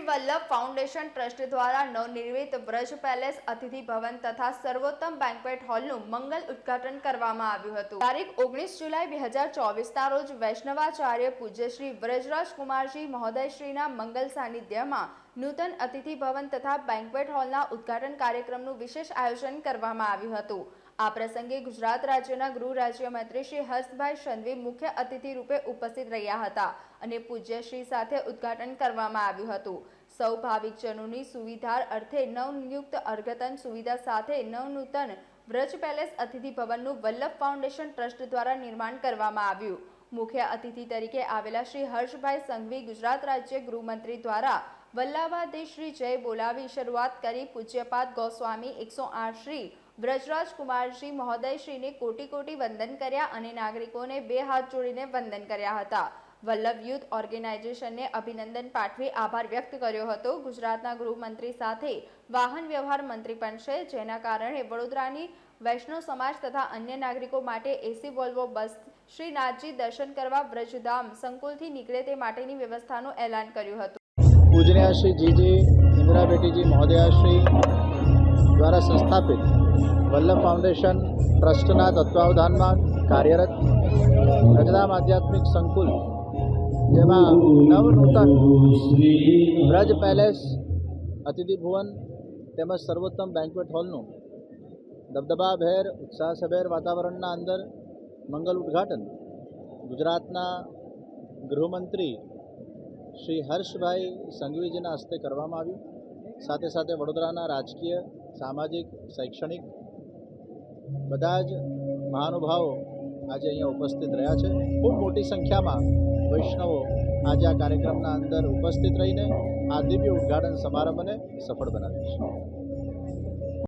Shri Vallabh foundation trust દ્વારા નવનિર્મિત Braj palace અતિથિ ભવન તથા સર્વોત્તમ બેન્કવેટ હોલનું મંગલ ઉદ્ઘાટન કરવામાં આવ્યું હતું. તારીખ ઓગણીસ જુલાઈ બે હજાર ચોવીસના રોજ વૈષ્ણવાચાર્ય પૂજ્ય શ્રી વ્રજરાજ કુમારજી મહોદયશ્રીના મંગલ સાનિધ્યમાં નૂતન અતિથિ ભવન તથા બેન્કવેટ હોલના ઉદ્ઘાટન કાર્યક્રમનું વિશેષ આયોજન કરવામાં આવ્યું હતું. આ પ્રસંગે ગુજરાત રાજ્યના ગૃહ રાજ્યમંત્રી શ્રી હર્ષભાઈ સંઘવી મુખ્ય અતિથિ રૂપે ઉપસ્થિત રહ્યા હતા અને પૂજ્યશ્રી સાથે ઉદ્ઘાટન કરવામાં આવ્યું હતું. સૌ ભાવિકજનોની સુવિધા અર્થે નવનિયુક્ત અર્ઘતન સુવિધા સાથે નવનૂતન વ્રજ પેલેસ અતિથિ ભવનનું વલ્લભ ફાઉન્ડેશન ટ્રસ્ટ દ્વારા નિર્માણ કરવામાં આવ્યું. મુખ્ય અતિથિ તરીકે આવેલા શ્રી હર્ષભાઈ સંઘવી ગુજરાત રાજ્ય ગૃહમંત્રી દ્વારા વલ્લાભાદેશ શ્રી જય બોલાવી શરૂઆત કરી પૂજ્યપાદ ગોસ્વામી એકસો આઠ શ્રી વ્રજરાજ કુમારજી મહોદયશ્રીને કોટી કોટી વંદન કર્યા અને નાગરિકોને બે હાથ જોડીને વંદન કર્યા હતા. વલ્લભ યુથ ઓર્ગેનાઇઝેશનને અભિનંદન પાઠવી આભાર વ્યક્ત કર્યો હતો. ગુજરાતના ગૃહમંત્રી સાથે વાહન વ્યવહાર મંત્રી પણ છે. જેના કારણે વડોદરાની વૈષ્ણવ સમાજ તથા અન્ય નાગરિકો માટે એસી, વોલ્વો બસ શ્રીનાથજી દર્શન કરવા વ્રજધામ સંકુલથી નીકળે તે માટેની વ્યવસ્થાનું એલાન કર્યું હતું. પૂજનીય શ્રી જીજી ઇન્દિરા બેટીજી મહોદયાશ્રી દ્વારા સંસ્થાપિત વલ્લભ ફાઉન્ડેશન ટ્રસ્ટના તત્વાવધાનમાં કાર્યરત રજધામ આધ્યાત્મિક સંકુલ, જેમાં નવનૂતન બ્રજ પેલેસ, અતિથિ ભુવન તેમજ સર્વોત્તમ બેન્ક્વેટ હોલનું દબદબાભેર, ઉત્સાહસભેર વાતાવરણના અંદર મંગલ ઉદ્ઘાટન ગુજરાતના ગૃહમંત્રી શ્રી હર્ષભાઈ સંઘવીજીના હસ્તે કરવામાં આવ્યું. સાથે સાથે વડોદરાના રાજકીય સામાજિક, શૈક્ષણિક બધા જ મહાનુભાવો આજે અહીંયા ઉપસ્થિત રહ્યા છે. ખૂબ મોટી સંખ્યામાં વૈષ્ણવો આજે આ કાર્યક્રમના અંદર ઉપસ્થિત રહીને આ દિવ્ય ઉદ્ઘાટન સમારંભને સફળ બનાવ્યું છે.